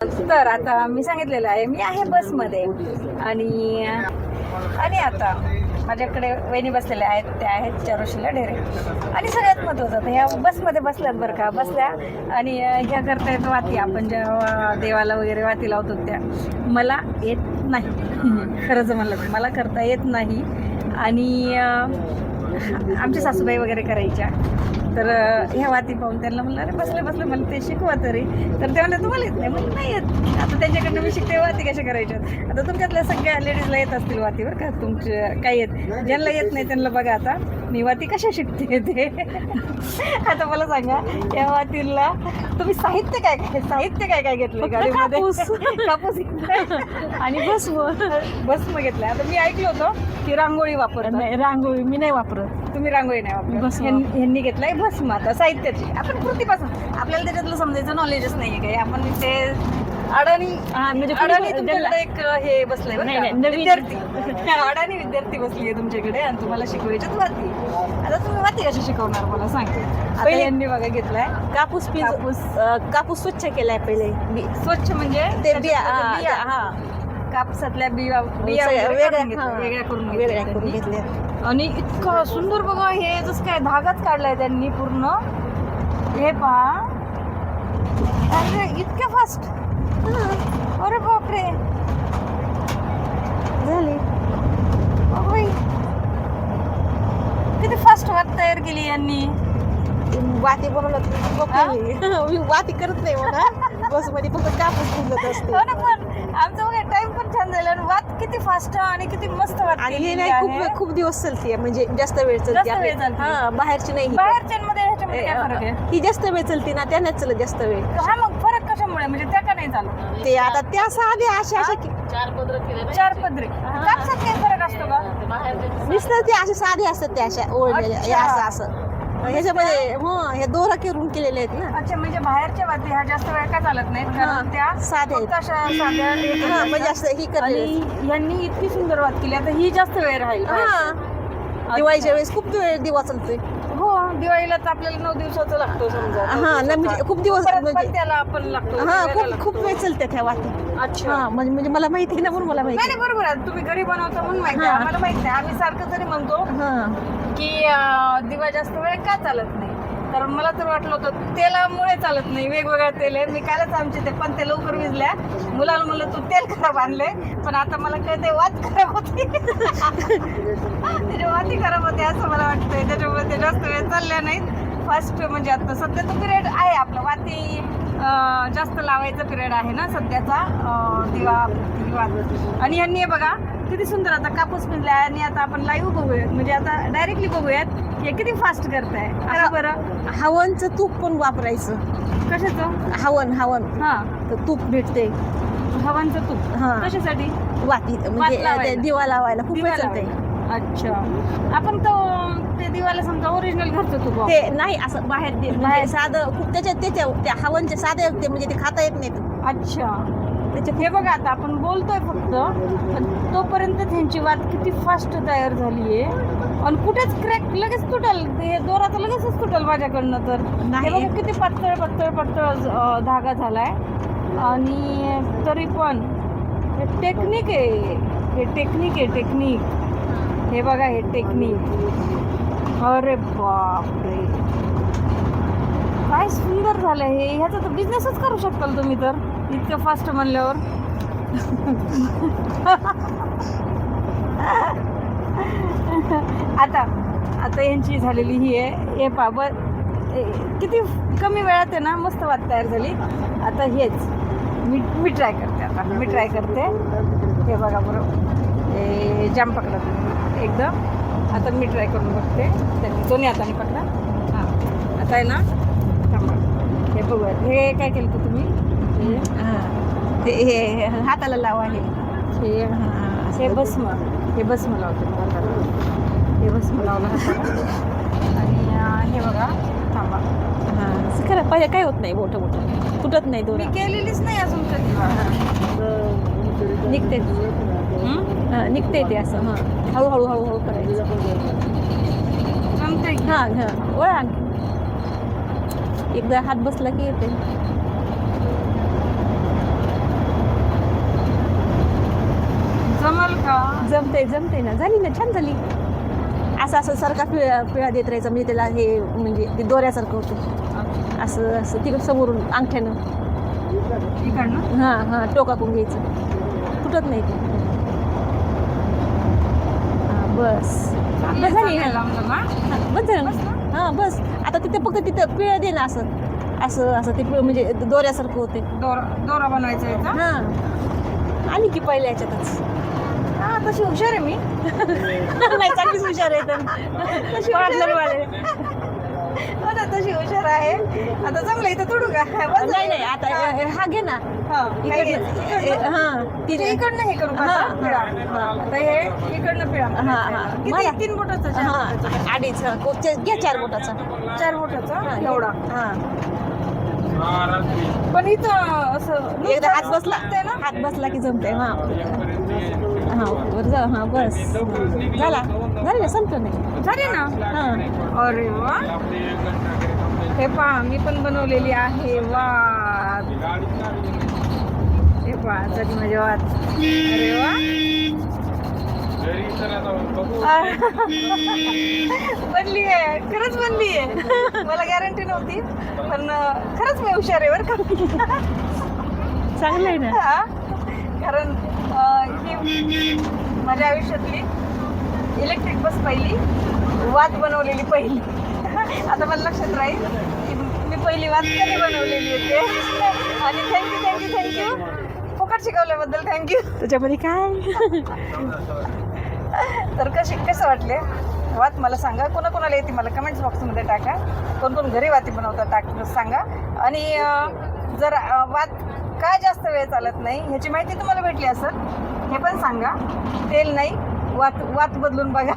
तर आता मी सांगितलेलं आहे मी आहे बसमध्ये. आणि आणि आता माझ्याकडे वहिनी बसलेल्या आहेत त्या आहेत चारोशीला ढेरे आणि सगळ्यात महत्त्वाचं ह्या बसमध्ये बसल्यात बरं का बसल्या. आणि ह्या करता येत वाती. आपण जेव्हा देवाला वगैरे वाती लावतो त्या मला येत नाही. खरंच म्हणलं मला करता येत नाही. आणि आमच्या आमची सासूबाई वगैरे करायच्या. तर ह्या वाती पाहून त्यांना म्हणलं अरे बसले बसले मला ते शिकवा तरी. तर ते म्हणले तुम्हाला येत नाही. म्हणलं नाही येत. आता त्यांच्याकडनं मी शिकते वाती कशा करायच्या आता तुमच्यातल्या सगळ्या लेडीजला येत असतील वाती बरं का तुमचे काय येत? ज्यांना येत नाही त्यांना बघा आता मी वाती कशा शिकते ते. आता मला सांगा या वातीला तुम्ही साहित्य काय काय साहित्य काय काय घेतलं गाडीमध्ये? कापूस. आणि भस्म. भस्म घेतलाय. आता मी ऐकलं होतं की रांगोळी वापरतात. नाही रांगोळी मी नाही वापरत. तुम्ही रांगोळी नाही वापरत. भस्म. ह्यां- ह्यांनी घेतलाय? भस्म आता साहित्याची. आपण कृतीपासून आपल्याला त्याच्यातलं समजायचं नॉलेजच नाहीये काही. आपण ते अडाणी हा, म्हणजे अडाणी तुमच्याकडे एक हे बसलंय बरं नाही, का? नाही, नवीन- विद्यार्थी. अडाणी विद्यार्थी बसली आहे तुमच्याकडे आणि तुम्हाला शिकवायच्यात वाती आता तुम्ही वाती कशी शिकवणार मला सांगते आता पहिले- यांनी बघा घेतलाय. कापूस पीज कापूस. अं, कापूस स्वच्छ केलाय पहिले. बी- स्वच्छ म्हणजे ते बिया हा, बिया, हा. कापसातल्या बिया बिया सगळ्या वगैरे वेगळ्या काढून घेतल्या, हा. वेगळ्या करून वेगळ्या घेतल्या करून त्यांनी. घेतल्या. आणि इतकं सुंदर बघा हे जसं काय धागाच काढलाय त्यांनी पूर्ण. हे पहा. अरे इतक्या फास्ट अरे बापरे. झाली. किती फास्ट वाट तयार केली यांनी. वाती बनवलं मी. वाती करत नाही म्हणा. बसमध्ये फक्त कापूस पुजत असते. हो ना पण आमचं बघा टाइम पण छान झाला आणि वात किती फास्ट आणि किती मस्त वाट आणि हे केलेली नाही आहे. खूप खूप दिवस चालते म्हणजे जास्त वेळ जास्त चालते वेळ आपली. चालते. हा बाहेरची नाही ही. बाहेरच्यांमध्ये ह्याच्यामध्ये काय फरक आहे ही जास्त वेळ चालते ना त्या नाही चालत जास्त वेळ हा मग फरक कशामुळे म्हणजे त्या का नाही चालू ते आता त्या साध्या अशा अशा की- चार पदरी कापसात काय फरक असतो का नुसतं ते असे साधे असतात त्या अशा हे अच्छा. असं असं ह्याच्यामध्ये हो हे दोरा करून केलेले आहेत ना. अच्छा म्हणजे बाहेरच्या वाती ह्या जास्त वेळ का चालत नाहीत? कारण त्या साध्या आहेत. फक्त अशा साध्या हे हा म्हणजे. असं ही आणि यांनी इतकी सुंदर वात केली आता ही जास्त वेळ राहील. हा. दिवाळीच्या वेळेस खूप वेळ दिवा चालतोय. हो दिवाळीला तर आपल्याला नऊ दिवसाचा लागतो समजा. हा, नाही, म्हणजे. खूप दिवस परत म्हणजे- त्याला आपण लागतो हा खूप. खूप वेळ चालते त्या वाती अच्छा. हा म्हणजे म्हणजे मला माहिती आहे ना म्हणून मला नाही माहिती नाही बरोबर आहे. तुम्ही घरी बनवता म्हणून माहिती आहे. हा. आम्हाला माहिती आहे आम्ही सारखं तरी म्हणतो हा. की अं, दिवा जास्त वेळ का चालत नाही? कारण मला तर वाटलं होतं तेलामुळे चालत नाही वेगवेगळ्या तेल आहे मी कालच आमचे ते पण ते लवकर विजल्या. मुलाला म्हणलं तू तेल खराब आणले पण आता मला कळते वात खराब होती. त्याच्या वाती खराब होते असं मला वाटतंय. त्याच्यामुळे ते जास्त वेळ चालल्या नाहीत. फर्स्ट म्हणजे आता सध्या तो पिरियड आहे आपला. वाती जास्त लावायचा पिरियड आहे ना सध्याचा. दिवा दिवा. आणि यांनी बघा किती सुंदर आता कापूस पिंजला आणि आता आपण लाईव्ह बघूयात. म्हणजे आता डायरेक्टली बघूयात हे किती फास्ट करताय. करा बरं? हवनचं तूप पण वापरायचं. कशाचं? हवन हवन. हा. तर तूप भेटते हवांचं तूप. हा. कशासाठी? वाती म्हणजे. ते दिवा लावायला. खूप दिवा वेळ चालते लावायला. अच्छा. आपण तो ते दिवाला समजा ओरिजिनल घरचं तूप ते नाही असं बाहेर म्हणजे साधं खूप त्याच्या त्याच्या त्या हवनचे साधे ते म्हणजे ते खाता येत नाहीत. अच्छा. त्याचे हे बघा आता आपण बोलतोय फक्त पण तोपर्यंत त्यांची वाट किती फास्ट तयार झाली आहे. आणि कुठेच क्रॅक लगेच तुटल. हे दोरा तर लगेचच तुटल माझ्याकडनं तर. नाही. किती पातळ पातळ पातळ धागा झालाय. आणि तरी पण हे टेक्निक आहे. हे टेक्निक आहे टेक्निक हे बघा हे टेक्निक अरे बापरे. काय सुंदर झालं हे. ह्याचा तर बिझनेसच करू शकताल तुम्ही तर. इतकं फास्ट म्हणल्यावर. आता आता यांची झालेली ही आहे. हे पा ए- किती कमी वेळात आहे ना मस्त वाट तयार झाली. आता हेच मी मी ट्राय करते आता. मी ट्राय करते. हे बघा बरं. हे जाम पकडा तुम्ही. एकदम. आता मी ट्राय करून बघते. त्यांनी दोन्ही हाताने पकडा. हां. आता आहे ना हे बघूयात हे काय केलं होतं तुम्ही? हे- हा. ते हे हाताला लावा हे? हे हा. हे भस्म. हे भस्म लावतो. मी हाताला हे भस्म लावलं हाताला. आणि हे बघा थांबा. हा करा. पहिले काय होत नाही मोठं मोठं. तुटत नाही दोरा. केलेलीच नाही अजून कधी. निघते. निघते ते असं हा. हळूहळू हळूहळू करायचं? हा हा. आणखी एकदा हात बसला की येते. जमल का? जमते जमते ना. झाली ना छान झाली. असं असं सारखा पिळा पिळा देत राहायचा. म्हणजे त्याला हे म्हणजे ते दोऱ्यासारखं होतं. असं असं तिकडं समोरून अंगठ्यानं. हां हां टोकाकून घ्यायचं. तुटत नाही ते. बस. झाली ना हां, बस झालं ना? हां बस. आता तिथे फक्त तिथं पिळा दे ना असं. असं असं ते पिळ म्हणजे दोऱ्यासारखं होते. दोरा दोरा बनवायचा याचा हां. आली की पहिल्या ह्याच्यातच हा तशी हुशार आहे मी. नाही चांगलीच हुशार आहे तर. तशी हुशार ना तशी हुशार आहे. आता चांगलं इथं तोडू का? बस नाही नाही आता. हे- हा घे ना. हा, काय इकडनं? हां इकडनं हे करू का हा? पिळा. हा. आता हे इकडनं पिळा हा, हा. किती? तीन बोटाचा चार बोटाचा? हां अडीच हां, घ्या चार बोटाचा. चार बोटाचा? हां, एवढा. हां. पण इथं असं एकदा हात बसला. लागतंय ना? हात बसला की जमतंय हां. हां वर जा हां बस. झाला. झालं संपलं नाही. झाले ना? हां. अरे वा. हे पहा मी पण बनवलेली आहे. वात हे पहा झाली माझी वात अरे वा. बनली आहे. खरंच बनली आहे. मला गॅरंटी नव्हती पण खरंच मी हुशार आहे बरं का. चांगलं आहे ना. कारण ही माझ्या आयुष्यातली इलेक्ट्रिक बस पहिली वात बनवलेली पहिली. आता मला लक्षात राहील की मी पहिली वात कधी बनवलेली होते. आणि थँक्यू थँक्यू थँक्यू फुकट शिकवल्याबद्दल थँक्यू त्याच्यामध्ये काय? तर कशी कसं वाटले? वात मला सांगा. कोणाकोणाला येते मला कमेंट्स बॉक्समध्ये टाका. कोण कोण घरी वाती बनवतात टाक सांगा. आणि जर वात का जास्त वेळ चालत नाही ह्याची माहिती तुम्हाला भेटली असेल हे पण सांगा. तेल नाही वात वात बदलून बघा.